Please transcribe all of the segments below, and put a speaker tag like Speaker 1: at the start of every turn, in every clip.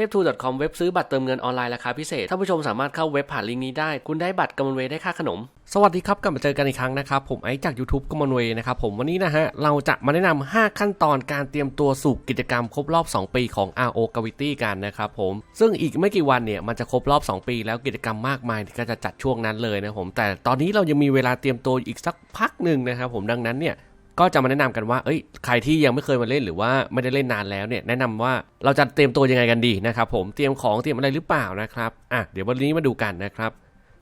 Speaker 1: ทพทู .com เว็บซื้อบัตรเติมเงินออนไลน์ราคาพิเศษท่านผู้ชมสามารถเข้าเว็บผ่านลิงก์นี้ได้ คุณได้บัตรกำมลเวยได้ค่าขนม สวัสดีครับ กลับมาเจอกันอีกครั้งนะครับ ผมไอจาก YouTube กำมลเวยนะครับผมวันนี้นะฮะ เราจะมาแนะนำ5ขั้นตอนการเตรียมตัวสู่กิจกรรมครบรอบ 2 ปีของ RO Gravity กันนะครับผมซึ่งอีกไม่กี่วันเนี่ยมันจะครบรอบ 2 ปี แล้วกิจกรรมมากมายก็จะจัดช่วงนั้นเลยนะผมแต่ตอนนี้เรายังมีเวลาเตรียมตัวอีกสักพักหนึ่งนะครับผมดังนั้นเนี่ย ก็จะมาแนะนำกันว่า เอ้ย ใครที่ยังไม่เคยมาเล่นหรือว่าไม่ได้เล่นนานแล้วเนี่ย แนะนำว่าเราจะเตรียมตัวยังไงกันดีนะครับผม เตรียมของเตรียมอะไรหรือเปล่านะครับ อะ เดี๋ยววันนี้มาดูกันนะครับ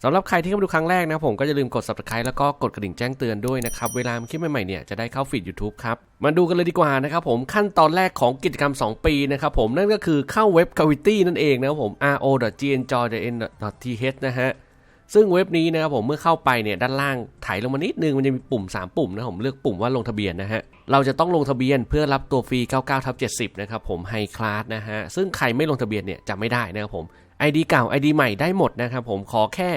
Speaker 1: สำหรับใครที่เข้ามาดูครั้งแรกนะผมก็อย่าลืมกด subscribe แล้วก็กดกระดิ่งแจ้งเตือนด้วยนะครับ เวลาคลิปใหม่ๆเนี่ยจะได้เข้าฟีด YouTube ครับ มาดูกันเลยดีกว่านะครับผมขั้นตอนแรกของกิจกรรม 2 ปีนะครับผมนั่นก็คือเข้าเว็บ Gravity นั่นเองนะครับผม ro.gnjoy.n.th นะฮะ ซึ่งเว็บนี้นะครับผมเมื่อเข้าไปเนี่ยด้านล่างถ่ายลงมานิดนึงมันจะมีปุ่ม 3 ปุ่มนะผมเลือกปุ่มว่าลงทะเบียนนะฮะเราจะต้องลงทะเบียนเพื่อรับตัวฟรี 99ทับ70 นะครับผมไฮคลาสนะฮะซึ่งใครไม่ลงทะเบียนเนี่ยจะไม่ได้นะครับผม ID เก่า ID ใหม่ได้หมดนะครับผมขอแค่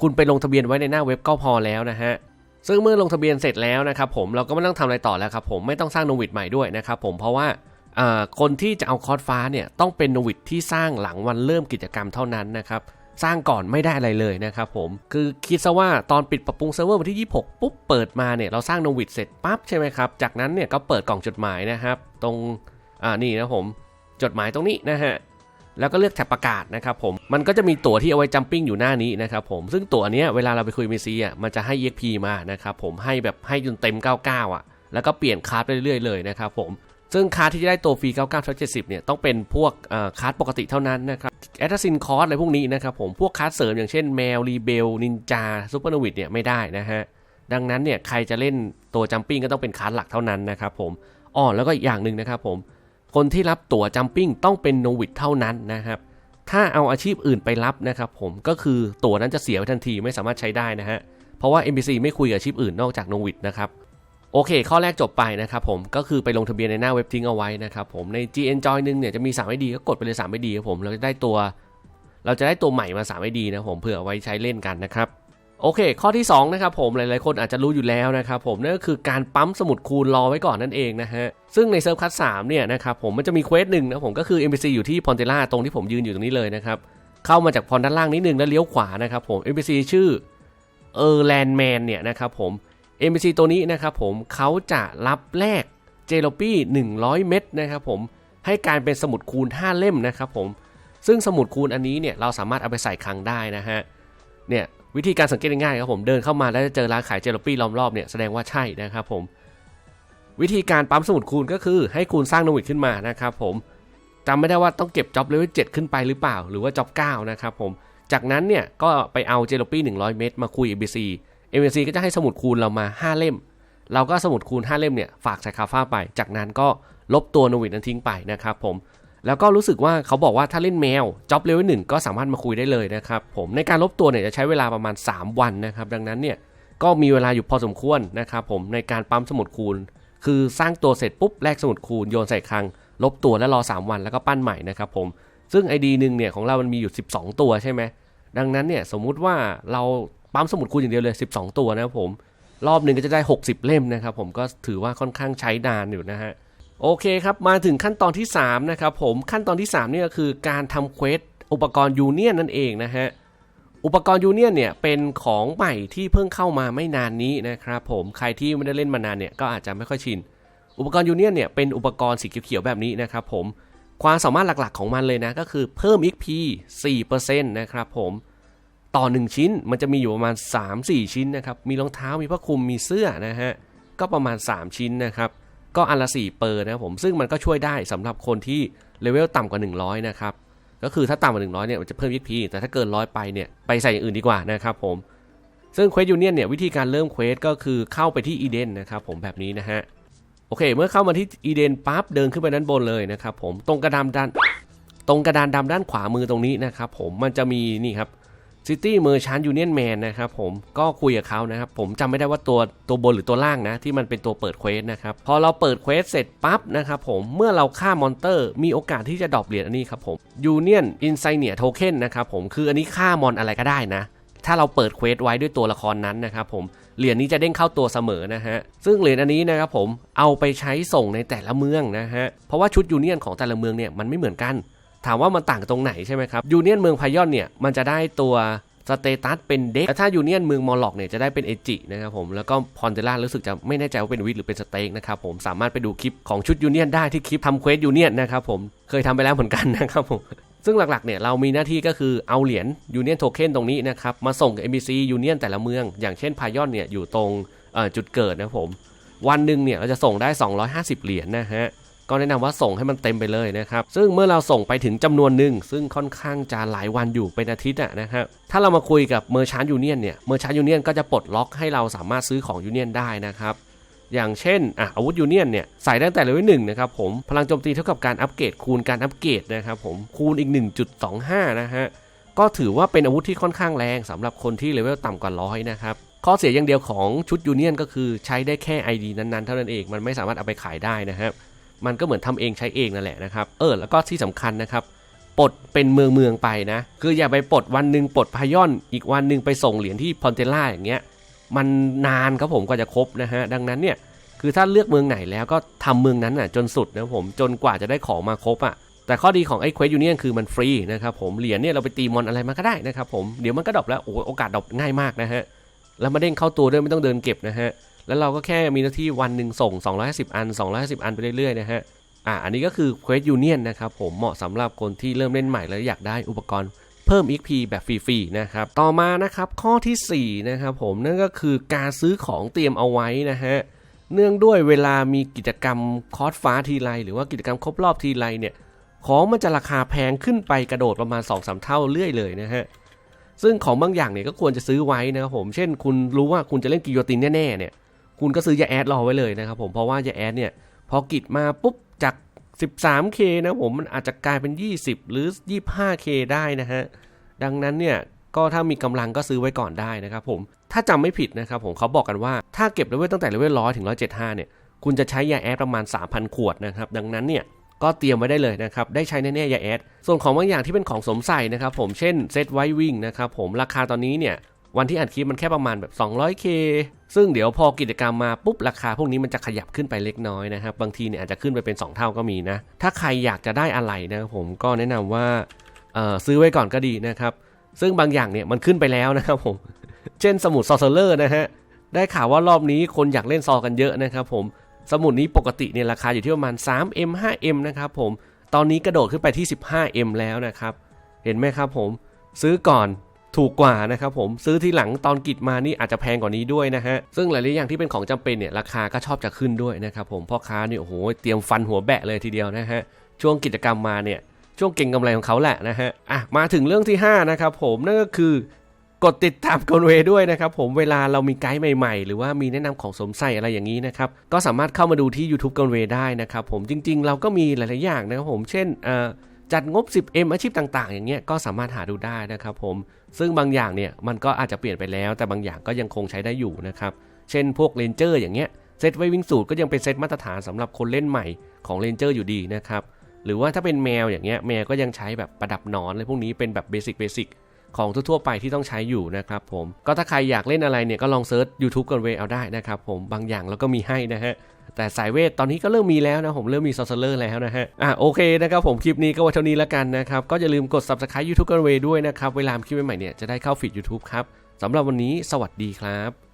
Speaker 1: คุณไปลงทะเบียนไว้ในหน้าเว็บก็พอแล้วนะฮะซึ่งเมื่อลงทะเบียนเสร็จแล้วนะครับผมเราก็ไม่ต้องทำอะไรต่อแล้วครับผมไม่ต้องสร้างโนวิดใหม่ด้วยนะครับผมเพราะว่าอ่าคนที่จะเอาคอร์สฟ้าเนี่ยต้องเป็นโนวิดที่สร้างหลังวันเริ่มกิจกรรมเท่านั้นนะครับ สร้างก่อนไม่ได้อะไรเลยนะครับผม คือคิดซะว่าตอนปิดปรับปรุงเซิร์ฟเวอร์วันที่ 26 ปุ๊บเปิดมาเนี่ยเราสร้างโนวิดเสร็จปั๊บใช่ไหมครับ จากนั้นเนี่ยก็เปิดกล่องจดหมายนะครับ ตรงอ่านี่นะผมจดหมายตรงนี้นะฮะแล้วก็เลือกแท็บประกาศนะครับผม มันก็จะมีตั๋วที่เอาไว้จัมปิ้งอยู่หน้านี้นะครับผม ซึ่งตั๋วเนี้ยเวลาเราไปคุยเมซีอะ มันจะให้ EXP มานะครับผม ให้แบบให้จนเต็ม 99 อะ แล้วก็เปลี่ยนคาร์ดไปเรื่อยๆเลยนะครับผม ซึ่งคาร์ดที่จะได้ตัวฟรี 99 7 0 เนี่ย ต้องเป็นพวกคาร์ดปกติเท่านั้นนะครับ แอตซินคอร์สอะไรพวกนี้นะครับผมพวกคาร์ดเสริมอย่างเช่นแมวรีเบลนินจาซูเปอร์โนวิดเนี่ยไม่ได้นะฮะดังนั้นเนี่ยใครจะเล่นตัวจัมปิ้งก็ต้องเป็นคาร์ดหลักเท่านั้นนะครับผมอ๋อแล้วก็อีกอย่างหนึ่งนะครับผมคนที่รับตั๋วจัมปิ้งต้องเป็นโนวิดเท่านั้นนะครับถ้าเอาอาชีพอื่นไปรับนะครับผมก็คือตั๋วนั้นจะเสียไปทันทีไม่สามารถใช้ได้นะฮะเพราะว่า NPC ไม่คุยกับอาชีพอื่นนอกจากโนวิดนะครับ โอเค ข้อแรกจบไปนะครับผมก็คือไปลงทะเบียนในหน้าเว็บทิ้งเอาไว้นะครับผมใน GN Joy นึงเนี่ยจะมี3 ID ก็กดไปเลย3 ID ครับผมเราจะได้ตัว เราจะได้ตัวใหม่มา3 ID นะผมเผื่อไว้ใช้เล่นกันนะครับโอเค ข้อที่2นะครับผมหลายๆคนอาจจะรู้อยู่แล้วนะครับผมนั่นก็คือการปั๊มสมุดคูณรอไว้ก่อนนั่นเองนะฮะซึ่งในเซิร์ฟคัส3เนี่ยนะครับผมมันจะมีเควสหนึ่งนะผมก็คือ NPC อยู่ที่พอนเทล่าตรงที่ผมยืนอยู่ตรงนี้เลยนะครับเข้ามาจากพอนด้านล่างนิดนึงแล้วเลี้ยวขวานะครับผม NPC ชื่อเออร์แลนด์แมนเนี่ยนะครับผม NPC ตัวนี้นะครับผมเขาจะรับแลกเจลปี้ 100 เม็ดนะครับผมให้การเป็นสมุดคูณ 5 เล่มนะครับผมซึ่งสมุดคูณอันนี้เนี่ยเราสามารถเอาไปใส่คลังได้นะฮะเนี่ยวิธีการสังเกตง่ายๆครับผมเดินเข้ามาแล้วจะเจอร้านขายเจลปี้ล้อมรอบเนี่ยแสดงว่าใช่นะครับผมวิธีการปั๊มสมุดคูณก็คือให้คูณสร้างโนวิดขึ้นมานะครับผมจำไม่ได้ว่าต้องเก็บจ็อบเลเวล7ขึ้นไปหรือเปล่า หรือว่าจ็อบ9นะครับผมจากนั้นเนี่ยก็ไปเอาเจลปี้100 เม็ดมาคุย ABC MNC ก็จะให้สมุดคูณเรามา 5 เล่ม เราก็สมุดคูณ 5 เล่มเนี่ยฝากใส่คาฟ้าไป จากนั้นก็ลบตัวโนวิดนั้นทิ้งไปนะครับผมแล้วก็รู้สึกว่าเขาบอกว่าถ้าเล่นแมวจ็อบเลเวลหนึ่งก็สามารถมาคุยได้เลยนะครับผมในการลบตัวเนี่ยจะใช้เวลาประมาณ 3 วันนะครับ ดังนั้นเนี่ยก็มีเวลาอยู่พอสมควรนะครับผมในการปั๊มสมุดคูณ คือสร้างตัวเสร็จปุ๊บแลกสมุดคูณโยนใส่คลัง ลบตัวแล้วรอ 3 วันแล้วก็ปั้นใหม่นะครับผมซึ่ง ID หนึ่งเนี่ยของเรามันมีอยู่ 12 ตัวใช่ไหมดังนั้นเนี่ยสมมุติว่าเรา ปั๊มสมุดคูณอย่างเดียวเลย 12 ตัวนะครับผม รอบหนึ่งก็จะได้ 60 เล่มนะครับผมก็ถือว่าค่อนข้างใช้นานอยู่นะฮะโอเคครับ มาถึงขั้นตอนที่ 3 นะครับผมขั้นตอนที่3นี่ก็คือการทำเควสอุปกรณ์ยูเนียนนั่นเองนะฮะอุปกรณ์ยูเนียนเนี่ยเป็นของใหม่ที่เพิ่งเข้ามาไม่นานนี้นะครับผมใครที่ไม่ได้เล่นมานานเนี่ยก็อาจจะไม่ค่อยชิน อุปกรณ์ยูเนียนเนี่ยเป็นอุปกรณ์สีเขียวๆแบบนี้นะครับผมความสามารถหลักๆของมันเลยนะก็คือเพิ่ม XP 4%นะครับผม ต่อ 1 ชิ้นมันจะมีอยู่ประมาณ 3-4 ชิ้นนะครับ มีรองเท้ามีผ้าคลุมมีเสื้อนะฮะ ก็ประมาณ 3 ชิ้นนะครับ ก็อันละ 4 เปอร์นะครับผม ซึ่งมันก็ช่วยได้สำหรับคนที่เลเวลต่ำกว่า 100 นะครับ ก็คือถ้าต่ำกว่า 100 เนี่ยมันจะเพิ่ม XP แต่ถ้าเกิน100ไปเนี่ยไปใส่อย่างอื่นดีกว่านะครับผม ซึ่งเควสยูเนียนเนี่ยวิธีการเริ่มเควสก็คือเข้าไปที่อีเดนนะครับผมแบบนี้นะฮะ โอเค เมื่อเข้ามาที่อีเดนปั๊บเดินขึ้นไปด้านบนเลยนะครับผม ตรงกระดานด้านตรงกระดานดำด้านขวามือตรงนี้นะครับผม มันจะมีนี่ครับ City Merchant Union Man นนะครับผมก็คุยกับเขานะครับ ผมจำไม่ได้ว่าตัวตัวบนหรือตัวล่างนะ ที่มันเป็นตัวเปิดเควสนะครับ พอเราเปิดเควสเสร็จปั๊บนะครับผมเมื่อเราฆ่ามอนเตอร์ มีโอกาสที่จะดรอปเหรียญอันนี้ครับผม Union Insignia Token นะครับผมคืออันนี้ฆ่ามอนอะไรก็ได้นะ ถ้าเราเปิดเควสไว้ด้วยตัวละครนั้นนะครับผมเหรียญนี้จะเด้งเข้าตัวเสมอนะฮะ ซึ่งเหรียญอันนี้นะครับผมเอาไปใช้ส่งในแต่ละเมืองนะฮะเพราะว่าชุดยูเนียนของแต่ละเมืองเนี่ยมันไม่เหมือนกัน ถามว่ามันต่างตรงไหนใช่ไหมครับยูเนียนเมืองพายอนเนี่ยมันจะได้ตัวสเตตัสเป็นเด็กแต่ถ้ายูเนียนเมืองมอลล็อกเนี่ยจะได้เป็นเอจินะครับผมแล้วก็พอนเทล่ารู้สึกจะไม่แน่ใจว่าเป็นวิทหรือเป็นสเต็กนะครับผมสามารถไปดูคลิปของชุดยูเนียนได้ที่คลิปทำเควสยูเนียนนะครับผมเคยทำไปแล้วเหมือนกันนะครับผมซึ่งหลักๆเนี่ยเรามีหน้าที่ก็คือเอาเหรียญยูเนียนโทเค็นตรงนี้นะครับมาส่งกับ NPC ยูเนียนแต่ละเมือง อย่างเช่นพายอนเนี่ยอยู่ตรงจุดเกิดนะครับผมวันหนึ่งเนี่ยเราจะส่งได้ 250 เหรียญนะฮะ ก็แนะนำว่าส่งให้มันเต็มไปเลยนะครับซึ่งเมื่อเราส่งไปถึงจำนวนหนึ่งซึ่งค่อนข้างจะหลายวันอยู่เป็นอาทิตย์ะนะครับถ้าเรามาคุยกับเมอร์ชานยูเนียนเนี่ยเมอร์ชานยูเนียนก็จะปลดล็อกให้เราสามารถซื้อของยูเนียนได้นะครับอย่างเช่นออาวุธยูเนียนเนี่ยใส่ตั้งแต่เลเวลหนึ่งนะครับผม พลังโจมตีเท่ากับการอัปเกรดคูณการอัปเกรดนะครับผมคูณอีก 1.25 นะฮะ ก็ถือว่าเป็นอาวุธที่ค่อนข้างแรงสำหรับคนที่เลเวลต่ำกว่าร้อยนะครับ ข้อเสียอย่างเดียวของชุดยูเนียนก็คือใช้ได้แค่ ID นั้นๆ เท่านั้นเอง มันไม่สามารถเอาไปขายได้นะครับ มันก็เหมือนทำเองใช้เองนั่นแหละนะครับ เออ แล้วก็ที่สำคัญนะครับปลดเป็นเมืองเมืองไปนะ คืออย่าไปปลดวันหนึ่งปลดพายอน อีกวันหนึ่งไปส่งเหรียญที่พอนเทล่าอย่างเงี้ย มันนานครับผมกว่าจะครบนะฮะ ดังนั้นเนี่ย คือถ้าเลือกเมืองไหนแล้วก็ทำเมืองนั้นอะจนสุดนะผม จนกว่าจะได้ของมาครบอะ แต่ข้อดีของไอ้เควสยูเนียนคือมันฟรีนะครับผม เหรียญเนี่ยเราไปตีมอนอะไรมาก็ได้นะครับผม เดี๋ยวมันก็ดรอปแล้ว โอ้โหโอกาสดรอปง่ายมากนะฮะ แล้วมาเด้งเข้าตัวด้วยไม่ต้องเดินเก็บนะฮะ แล้วเราก็แค่มีหน้าที่วันหนึ่งส่ง 250 อัน 250 อันไปเรื่อยๆนะฮะอะอันนี้ก็คือเควสยูเนียนนะครับผมเหมาะสำหรับคนที่เริ่มเล่นใหม่แล้วอยากได้อุปกรณ์เพิ่ม XP แบบฟรีๆนะครับ ต่อมานะครับข้อทีสี่4 นะครับผมนั่นก็คือการซื้อของเตรียมเอาไว้นะฮะเนื่องด้วยเวลามีกิจกรรมคอร์สฟ้าทีไรหรือว่ากิจกรรมครบรอบทีไรเนี่ยของมันจะราคาแพงขึ้นไปกระโดดประมาณ 2-3 เท่าเรื่อยเลยนะฮะซึ่งของบางอย่างเนี่ยก็ควรจะซื้อไว้นะครับผม เช่นคุณรู้ว่าคุณจะเล่นกิโยตินแน่ๆเนี่ย คุณก็ซื้อยาแอดรอไว้เลยนะครับผมเพราะว่ายาแอดเนี่ยพอกิจมาปุ๊บจาก 13k นะผมมันอาจจะกลายเป็น 20 หรือ 25k ได้นะฮะดังนั้นเนี่ยก็ถ้ามีกำลังก็ซื้อไว้ก่อนได้นะครับผมถ้าจำไม่ผิดนะครับผมเขาบอกกันว่าถ้าเก็บเลเวลตั้งแต่เลเวลร้อยถึงร้อยเจ็ดห้าเนี่ยคุณจะใช้ยาแอดประมาณ 3,000 ขวดนะครับดังนั้นเนี่ยก็เตรียมไว้ได้เลยนะครับ ได้ใช้แน่ๆยาแอด ส่วนของบางอย่างที่เป็นของสมใส่นะครับผม เช่นเซตไว้วิ่งนะครับผม ราคาตอนนี้เนี่ย วันที่อัดคลิปมันแค่ประมาณแบบ 200k ซึ่งเดี๋ยวพอกิจกรรมมาปุ๊บราคาพวกนี้มันจะขยับขึ้นไปเล็กน้อยนะครับ บางทีเนี่ยอาจจะขึ้นไปเป็น 2 เท่าก็มีนะ ถ้าใครอยากจะได้อะไรนะผมก็แนะนำว่าซื้อไว้ก่อนก็ดีนะครับ ซึ่งบางอย่างเนี่ยมันขึ้นไปแล้วนะครับผม เช่นสมุดซอเซอร์นะฮะ ได้ข่าวว่ารอบนี้คนอยากเล่นซอกันเยอะนะครับผม สมุดนี้ปกติเนี่ยราคาอยู่ที่ประมาณ 3M 5M นะครับผม ตอนนี้กระโดดขึ้นไปที่ 15M แล้วนะครับ เห็นไหมครับผม ซื้อก่อน ถูกกว่านะครับผมซื้อที่หลังตอนกิจมานี่อาจจะแพงกว่านี้ด้วยนะฮะซึ่งหลายๆอย่างที่เป็นของจำเป็นเนี่ยราคาก็ชอบจะขึ้นด้วยนะครับผมพ่อค้านี่โอ้โหเตรียมฟันหัวแบะเลยทีเดียวนะฮะช่วงกิจกรรมมาเนี่ยช่วงเก่งกำไรของเขาแหละนะฮะอะมาถึงเรื่องที่ 5 นะครับผมนั่นก็คือกดติดตามกอนเวด้วยนะครับผมเวลาเรามีไกด์ใหม่ๆ หรือว่ามีแนะนำของสมใส่อะไรอย่างนี้นะครับก็สามารถเข้ามาดูที่ YouTube กอนเวได้นะครับผมจริงๆ เราก็มีหลายๆอย่างนะครับผมเช่นเอ่อ จัดงบ 10M อาชีพต่าง ๆ อย่างเงี้ยก็สามารถหาดูได้นะครับผม ซึ่งบางอย่างเนี่ยมันก็อาจจะเปลี่ยนไปแล้ว แต่บางอย่างก็ยังคงใช้ได้อยู่นะครับ เช่นพวกเลนเจอร์อย่างเงี้ยเซตไว้วิ่งสูตรก็ยังเป็นเซตมาตรฐานสำหรับคนเล่นใหม่ของเลนเจอร์อยู่ดีนะครับ หรือว่าถ้าเป็นแมวอย่างเงี้ยแมวก็ยังใช้แบบประดับนอนอะไรพวกนี้เป็นแบบเบสิกเบสิก ของทั่วๆไปที่ต้องใช้อยู่นะครับผมก็ถ้าใครอยากเล่นอะไรเนี่ยก็ลองเซิร์ช YouTube กันเวเอาได้นะครับผมบางอย่างเราก็มีให้นะฮะแต่สายเวทตอนนี้ก็เริ่มมีแล้วนะผมเริ่มมีซอสเซอร์แล้วนะฮะอะโอเคนะครับผมคลิปนี้ก็ว่าเท่านี้แล้วกันนะครับ ก็อย่าลืมกด subscribe YouTube กันเวด้วยนะครับ เวลามีคลิปใหม่ๆเนี่ยจะได้เข้าฟีด YouTube ครับสำหรับวันนี้สวัสดีครับ